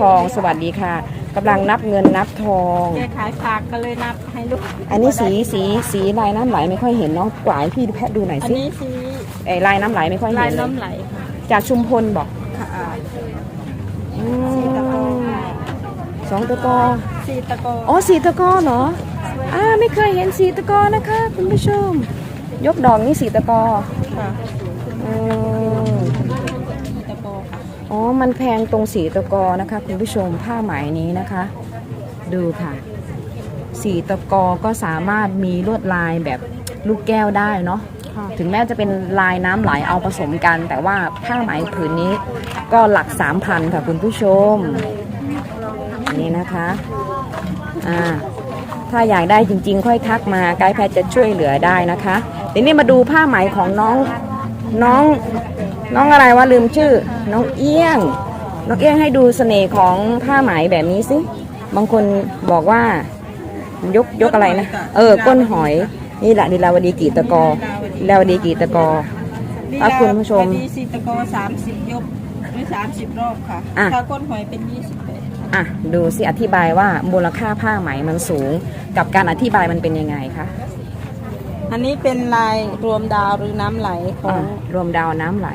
ทองสวัสดีค่ะกำลังนับเงินนับทอง แกขายผักก็เลยนับให้ลูกอันนี้สีสีสีลายน้ำไหลไม่ค่อยเห็นเนาะกวายพี่แพะดูหน่อยอันสินี้สีไอ้ลายน้ำไหลไม่ค่อยลาเห็ยนเลยน้ำไหลค่ะจากชุมพลบอกค่ะอืสีตะโกมสองตะกอสีตะโกอ๋อสีตะกอเหรออ่าไม่เคยเห็นสีตะกอนะคะคุณผู้ชม ยกดอกนี่สีตะกอค่ะ อืมสีตะโกค่ะ อ๋อ มันแพงตรงสีตะกอนะคะ คุณผู้ชมผ้าไหมนี้นะคะ ดูค่ะ สีตะกอก็สามารถมีลวดลายแบบลูกแก้วได้เนาะะถึงแม้จะเป็นลายน้ำไหลเอาผสมกัน แต่ว่าผ้าไหมผืนนี้ก็หลัก3,000ค่ะคุณผู้ชม นี่นะคะอ่าถ้าอยากได้จริงๆ ค่อยทักมาไกด์แพทย์จะช่วยเหลือได้นะคะทีนี้มาดูผ้าไหมของน้อง น้องน้องอะไรวะลืมชื่อ น้องเอี้ยง น้องเอี้ยงให้ดูเสน่ห์ของผ้าไหมแบบนี้สิ บางคนบอกว่ายกยกอะไรนะ เออ ก้นหอยนี่แหละลีลาวดีกีตะกอลีลาวดีกีตะกออะคุณผู้ชมลีลาวดีสีตะโกสามสิบยกหรือสามสิบรอบค่ะอะถ้าก้นหอยเป็นยี่สิบแปดอะ ดูสิอธิบายว่ามูลค่าผ้าไหมมันสูง กับการอธิบายมันเป็นยังไงคะ อันนี้เป็นลายรวมดาวหรือน้ำไหลขออ่างรวมดาวน้ำไหล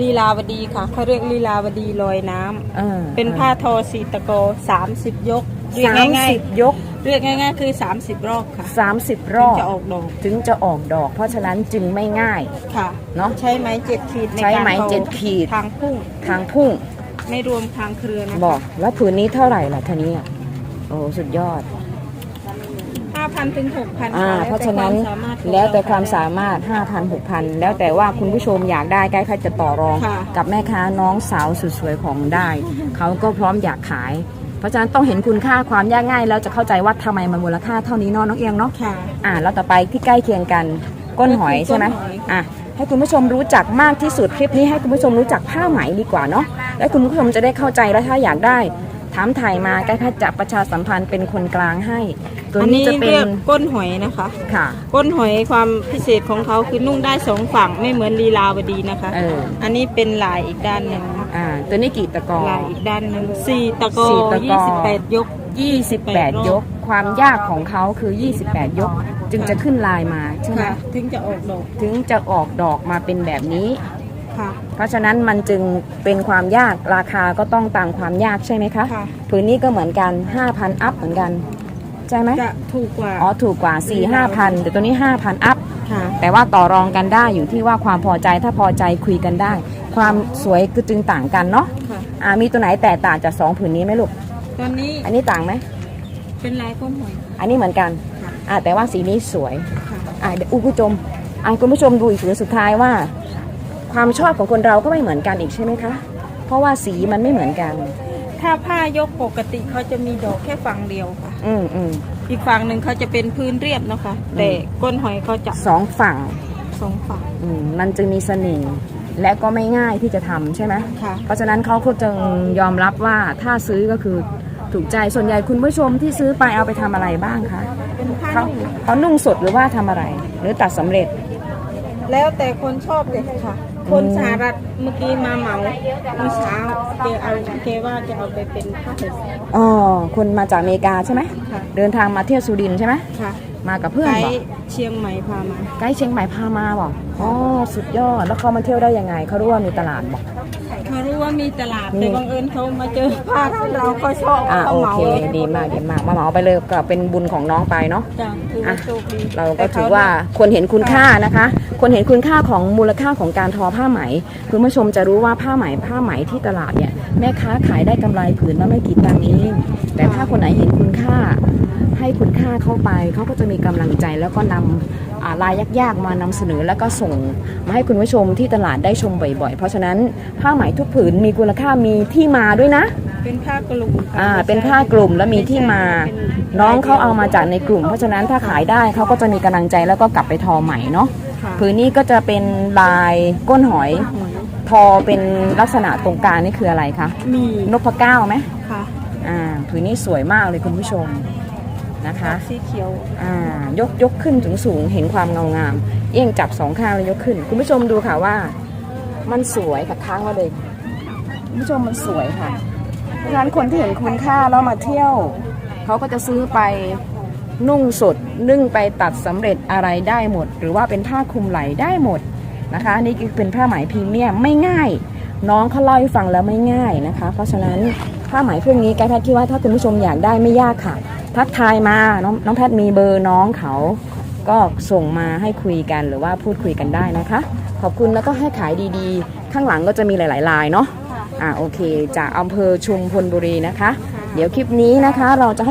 ลีลาวดีค่ะเขาเรียกลีลาวดีลอยน้ำเออเป็นผ้าทอสีตะโกสามสิบยกเรียกสามง่ายสิบยกๆเรียกง่ายๆ คือสามสิบรอบค่ะสามสิบรถึงอบจะออกดอกถึงจะออกดอก เพราะฉะนั้นจึงไม่ง่าย ค่ะเนาะใช้ไม้เจ็ดขีดในใช้การไม้ทอเจ็ดขีด ทางพุ่งทางพุ่งไม่รวมทางเครือนะบอกแล้วผืนนี้เท่าไหร่ล่ะท่านี้อะโอ้สุดยอด ห้าพันถึงหกพันอ่าเพราะฉะนั้นแล้วแต่ความสามารถ 5,000 6,000 แล้วแต่ว่าคุณผู้ชมอยากได้ใกล้ใครจะต่อรอง ค่ะ กับแม่ค้าน้องสาวสุดสวยของได้ เขาก็พร้อมอยากขาย เพราะฉะนั้นต้องเห็นคุณค่าความยากง่าย แล้วจะเข้าใจว่าทำไมมันมูลค่าเท่านี้เนอะน้องเอียงเนาะ ค่ะ อ่าแล้วต่อไปที่ใกล้เคียงกันก้นหอยใช่ไหมก้นหอย อะให้คุณผู้ชมรู้จักมากที่สุดคลิปนี้ให้คุณผู้ชมรู้จักผ้าไหมดีกว่าเนาะและคุณผู้ชมจะได้เข้าใจแล้วถ้าอยากได้ ถามถ่ายมาใกล้แพทย์จะประชาสัมพันธ์เป็นคนกลางให้ ตัวอันนี้นี้จะเป็เรียนกก้นหอยนะคะ ค่ะ ก้นหอยความพิเศษของเขาคือนุ่งได้สองฝั่งไม่เหมือนลีลาวดีนะคะเอออันนี้เป็นลายอีกด้านหนึ่งอ่าตัวนี้กี่ตะกอ ลายอีกด้านหนึ่งสี่ตะโกสี่ตะกอ ยี่สิบแปดยก 28 ยก ความยากของเขาคือ 28 ยก จึงจะขึ้นลายมาใช่ไหมค่ะถึงจะออกดอก ถึงจะออกดอกมาเป็นแบบนี้ ค่ะ เพราะฉะนั้นมันจึงเป็นความยากราคาก็ต้องตามความยากใช่ไหมคะค่ะผืนนี้ก็เหมือนกัน 5,000 อัพเหมือนกัน ใช่ไหมจะถูกกว่า อ๋อถูกกว่า 4 5,000 แต่ตัวนี้ 5,000 อัพ ค่ะ แต่ว่าต่อรองกันได้อยู่ที่ว่าความพอใจถ้าพอใจคุยกันได้ ความสวยคือจึงต่างกันเนาะค่ะ อ่ามีตัวไหนแตกต่างจากสองผืนนี้ไหมลูก ตอนนี้อันนี้ต่างไหม เป็นลายก้นหอย อันนี้เหมือนกันค่ะ อ่าแต่ว่าสีนี้สวย ค่ะ อ่าเดี๋ยวคุณผู้ชมอ่าคุณผู้ชมดูอีกผืนสุดท้ายว่า ความชอบของคนเราก็ไม่เหมือนกันอีกใช่ไหมคะ เพราะว่าสีมันไม่เหมือนกัน ถ้าผ้ายกปกติเขาจะมีดอกแค่ฝั่งเดียวค่ะ อืมอืมอีกฝั่งหนึ่งเขาจะเป็นพื้นเรียบนะคะ แต่ก้นหอยเขาจะสองฝั่งสองฝั่งอืมมันจึงมีเสน่ห์และก็ไม่ง่ายที่จะทำใช่ไหม ค่ะ เพราะฉะนั้นเขาก็จึงยอมรับว่าถ้าซื้อก็คือถูกใจส่วนใหญ่คุณผู้ชมที่ซื้อไปเอาไปทำอะไรบ้างคะเป็นผ้าเขานุ่งเขานุ่งสดหรือว่าทำอะไร หรือตัดสำเร็จแล้วแต่คนชอบเลยค่ะ คนสหรัฐเมื่อกี้มาเหมาเมื่อเช้าแกเอาแกว่าจะเอาไปเป็นผ้าห่มอ๋อคนมาจากอเมริกาใช่ไหมค่ะเดินทางมาเที่ยวสุรินทร์ใช่ไหมค่ะ มากับเพื่อนไกบอกด์เชียงใหม่พามาไกด์เชียงใหม่พามาบอกอ๋อสุดยอดแล้วเขามาเที่ยวได้ยังไงเขารู้ว่ามีตลาดบอกเขารู้ ว่ามีตลาดนี่แต่บังเอิญเขามาเจอผ้าที่เราก็ชอบอ่าเขาโอเหมาเคดีมากดีมากมาเหมาไปเลยก็เป็นบุญของน้องไปเนาะจ้ะถือว่าโชคดีเราก็แต่เขถือว่าควรเห็นคุณค่านะคะควรเห็นคุณค่าของมูลค่าของการทอผ้าไหมคุณผู้ชมจะรู้ว่าผ้าไหมผ้าไหมที่ตลาดเนี่ยแม่ค้าขายได้กำไรผืนละไม่กี่ตังค์เองแต่ถ้าคนไหนเห็นคุณค่าให้คุณค่าเข้าไปเขาก็จะมีกำลังใจแล้วก็นำอ่า ลายยากๆ มานำเสนอแล้วก็ส่งมาให้คุณผู้ชมที่ตลาดได้ชมบ่อยๆ เพราะฉะนั้นผ้าไหมทุกผืนมีคุณค่ามีที่มาด้วยนะ เป็นผ้ากลุ่มค่ะอ่าเป็นผ้ากลุ่มแล้วมีที่มา น้องเขาเอามาจากในกลุ่ม เพราะฉะนั้นถ้าขายได้เขาก็จะมีกำลังใจแล้วก็กลับไปทอใหม่เนาะค่ะผืนนี้ก็จะเป็นลายก้นหอย ทอเป็นลักษณะตรงกลางนี่คืออะไรคะมีนพเก้าไหมค่ะ อ่าผืนนี้สวยมากเลยคุณผู้ชม นะคะสีเขียวอ่ายกยกขึ้นถึงสูงเห็นความเงางาม เอี้ยงจับสองข้างแล้วยกขึ้น คุณผู้ชมดูค่ะว่า มันสวยค่ะค้างมาเลยคุณผู้ชมมันสวยค่ะ เพราะฉะนั้นคนที่เห็นคุณค่าแล้วมาเที่ยว เขาก็จะซื้อไปนุ่งสดนึ่งไปตัดสำเร็จอะไรได้หมด หรือว่าเป็นผ้าคลุมไหลได้หมดนะคะนี่คือเป็นผ้าไหมพรีเมียมไม่ง่าย น้องเขาเล่าให้ฟังแล้วไม่ง่ายนะคะ เพราะฉะนั้นผ้าไหมเครื่องนี้ไกด์แพทย์คิดว่าถ้าคุณผู้ชมอยากได้ไม่ยากค่ะ ทักทายมาน้องน้องแพทย์มีเบอร์น้องเขา ก็ส่งมาให้คุยกันหรือว่าพูดคุยกันได้นะคะ ขอบคุณแล้วก็ให้ขายดีๆ ข้างหลังก็จะมีหลายๆลายเนาะอ่าโอเค จากอำเภอชุมพลบุรีนะคะ เดี๋ยวคลิปนี้นะคะเราจะให้